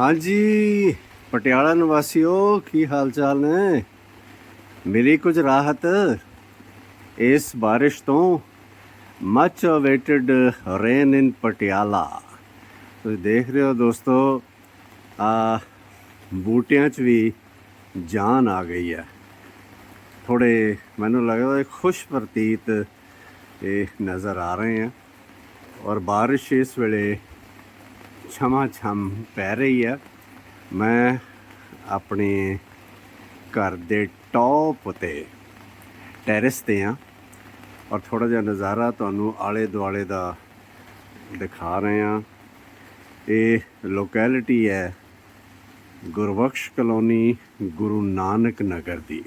ਹਾਂਜੀ, ਪਟਿਆਲਾ ਨਿਵਾਸੀਓ, ਕੀ ਹਾਲ ਚਾਲ ਨੇ? ਮਿਲੀ ਕੁਝ ਰਾਹਤ ਇਸ ਬਾਰਿਸ਼ ਤੋਂ? Much awaited rain in Patiala. ਤੁਸੀਂ ਦੇਖ ਰਹੇ ਹੋ ਦੋਸਤੋ, ਆ ਬੂਟਿਆਂ 'ਚ ਵੀ ਜਾਨ ਆ ਗਈ ਹੈ। ਥੋੜੇ ਮੈਨੂੰ ਲੱਗਦਾ ਖੁਸ਼ ਪ੍ਰਤੀਤ ਇਹ ਨਜ਼ਰ ਆ ਰਹੇ ਆ ਔਰ ਬਾਰਿਸ਼ ਇਸ ਵੇਲੇ ਛਮਾ ਛਮ ਪੈ ਰਹੀ ਹੈ ਮੈਂ ਆਪਣੇ ਘਰ ਦੇ ਟੌਪ ਤੇ ਟੈਰੇਸ ਤੇ ਆ ਔਰ ਥੋੜਾ ਜਿਹਾ ਨਜ਼ਾਰਾ ਤੁਹਾਨੂੰ ਆਲੇ ਦੁਆਲੇ ਦਾ ਦਿਖਾ ਰਹੇ ਆ। ਇਹ ਲੋਕੈਲਿਟੀ ਹੈ ਗੁਰਬਖਸ਼ ਕਲੋਨੀ ਗੁਰੂ ਨਾਨਕ ਨਗਰ ਦੀ।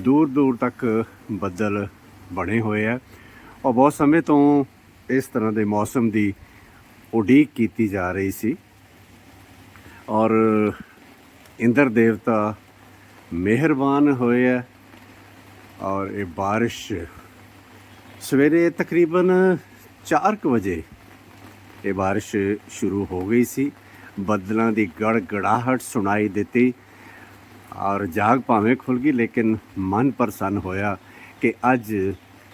ਦੂਰ ਦੂਰ ਤੱਕ ਬੱਦਲ ਬਣੇ ਹੋਏ ਆ। ਔਰ ਬਹੁਤ ਸਮੇਂ ਤੋਂ ਇਸ ਤਰ੍ਹਾਂ ਦੇ ਮੌਸਮ ਦੀ ਉਡੀਕ ਕੀਤੀ ਜਾ ਰਹੀ ਸੀ। ਔਰ ਇੰਦਰ ਦੇਵਤਾ ਮਿਹਰਬਾਨ ਹੋਏ ਆ ਔਰ ਇਹ ਬਾਰਿਸ਼ ਸਵੇਰੇ ਤਕਰੀਬਨ 4:00 ਵਜੇ ਇਹ ਬਾਰਿਸ਼ ਸ਼ੁਰੂ ਹੋ ਗਈ ਸੀ। ਬੱਦਲਾਂ ਦੀ ਗੜਗੜਾਹਟ ਸੁਣਾਈ ਦਿੱਤੀ ਔਰ ਜਾਗ ਭਾਵੇਂ ਖੁੱਲ ਗਈ, ਲੇਕਿਨ ਮਨ ਪ੍ਰਸੰਨ ਹੋਇਆ ਕਿ ਅੱਜ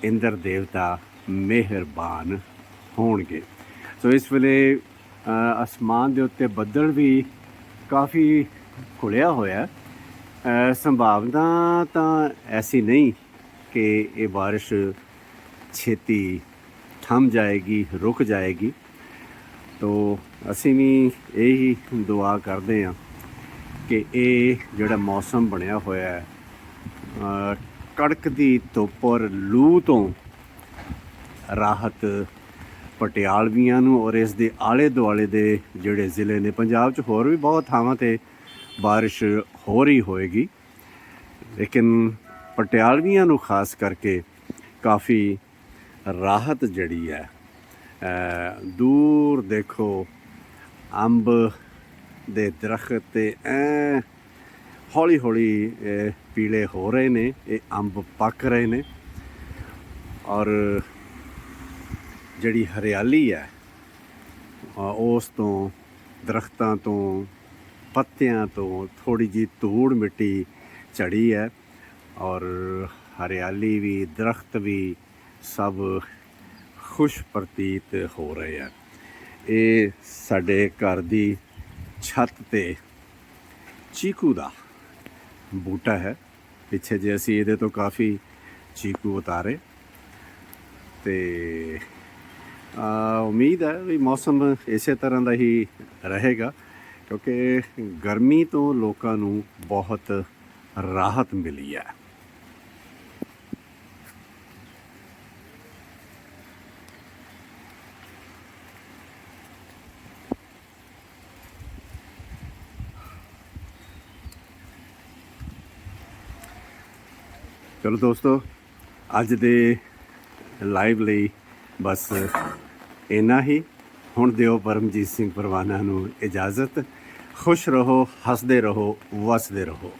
ਇੰਦਰ ਦੇਵਤਾ ਮਿਹਰਬਾਨ ਹੋਣਗੇ। ਸੋ ਇਸ ਵੇਲੇ ਅ, ਅਸਮਾਨ ਦੇ ਉੱਤੇ ਬੱਦਲ ਵੀ ਕਾਫੀ ਖੁੱਲਿਆ ਹੋਇਆ ਸੰਭਾਵਨਾ ਤਾਂ ਐਸੀ ਨਹੀਂ ਕਿ ਇਹ ਬਾਰਿਸ਼ ਛੇਤੀ ਥਮ ਜਾਏਗੀ ਰੁਕ ਜਾਏਗੀ। ਤੋ ਅਸੀਂ ਵੀ ਇਹੀ ਦੁਆ ਕਰਦੇ ਹਾਂ ਕਿ ਇਹ ਜਿਹੜਾ ਮੌਸਮ ਬਣਿਆ ਹੋਇਆ ਹੈ ਅ, ਕੜਕਦੀ ਧੁੱਪ ਔਰ ਲੂ ਤੋਂ ਰਾਹਤ ਪਟਿਆਲਵੀਆਂ ਨੂੰ ਔਰ ਇਸ ਦੇ ਆਲੇ ਦੁਆਲੇ ਦੇ ਜਿਹੜੇ ਜ਼ਿਲ੍ਹੇ ਨੇ, ਪੰਜਾਬ 'ਚ ਹੋਰ ਵੀ ਬਹੁਤ ਥਾਵਾਂ ਤੇ ਬਾਰਿਸ਼ ਹੋ ਰਹੀ ਹੋਏਗੀ। ਲੇਕਿਨ ਪਟਿਆਲਵੀਆਂ ਨੂੰ ਖਾਸ ਕਰਕੇ ਕਾਫੀ ਰਾਹਤ ਜਿਹੜੀ ਹੈ ਦੂਰ ਦੇਖੋ, ਅੰਬ ਦੇ ਦਰਖਤ ਤੇ ਐ ਹੌਲੀ ਹੌਲੀ ਪੀਲੇ ਹੋ ਰਹੇ ਨੇ, ਇਹ ਅੰਬ ਪੱਕ ਰਹੇ ਨੇ। ਔਰ ਜਿਹੜੀ ਹਰਿਆਲੀ ਹੈ ਉਸ ਤੋਂ, ਦਰਖਤਾਂ ਤੋਂ, ਪੱਤਿਆਂ ਤੋਂ ਥੋੜੀ ਜੀ ਧੂੜ ਮਿੱਟੀ ਝੜੀ ਹੈ ਔਰ ਹਰਿਆਲੀ ਵੀ, ਦਰਖਤ ਵੀ ਸਭ ਖੁਸ਼ ਪ੍ਰਤੀਤ ਹੋ ਰਹੇ ਆ ਇਹ ਸਾਡੇ ਘਰ ਦੀ ਛੱਤ ਤੇ ਚੀਕੂ ਦਾ ਬੂਟਾ ਹੈ। ਪਿੱਛੇ ਜੇ ਅਸੀਂ ਇਹਦੇ ਤੋਂ ਕਾਫੀ ਚੀਕੂ ਉਤਾਰੇ ਤੇ ਉਮੀਦ ਹੈ ਵੀ ਮੌਸਮ ਇਸੇ ਤਰ੍ਹਾਂ ਦਾ ਹੀ ਰਹੇਗਾ ਕਿਉਂਕਿ ਗਰਮੀ ਤੋਂ ਲੋਕਾਂ ਨੂੰ ਬਹੁਤ ਰਾਹਤ ਮਿਲੀ ਹੈ ਚਲੋ ਦੋਸਤੋ, ਅੱਜ ਦੇ ਲਾਈਵ ਲਈ ਬਸ ਇੰਨਾ ਹੀ। ਹੁਣ ਦਿਓ ਪਰਮਜੀਤ ਸਿੰਘ ਪਰਵਾਨਾ ਨੂੰ ਇਜਾਜ਼ਤ। ਖੁਸ਼ ਰਹੋ, ਹੱਸਦੇ ਰਹੋ, ਵਸਦੇ ਰਹੋ।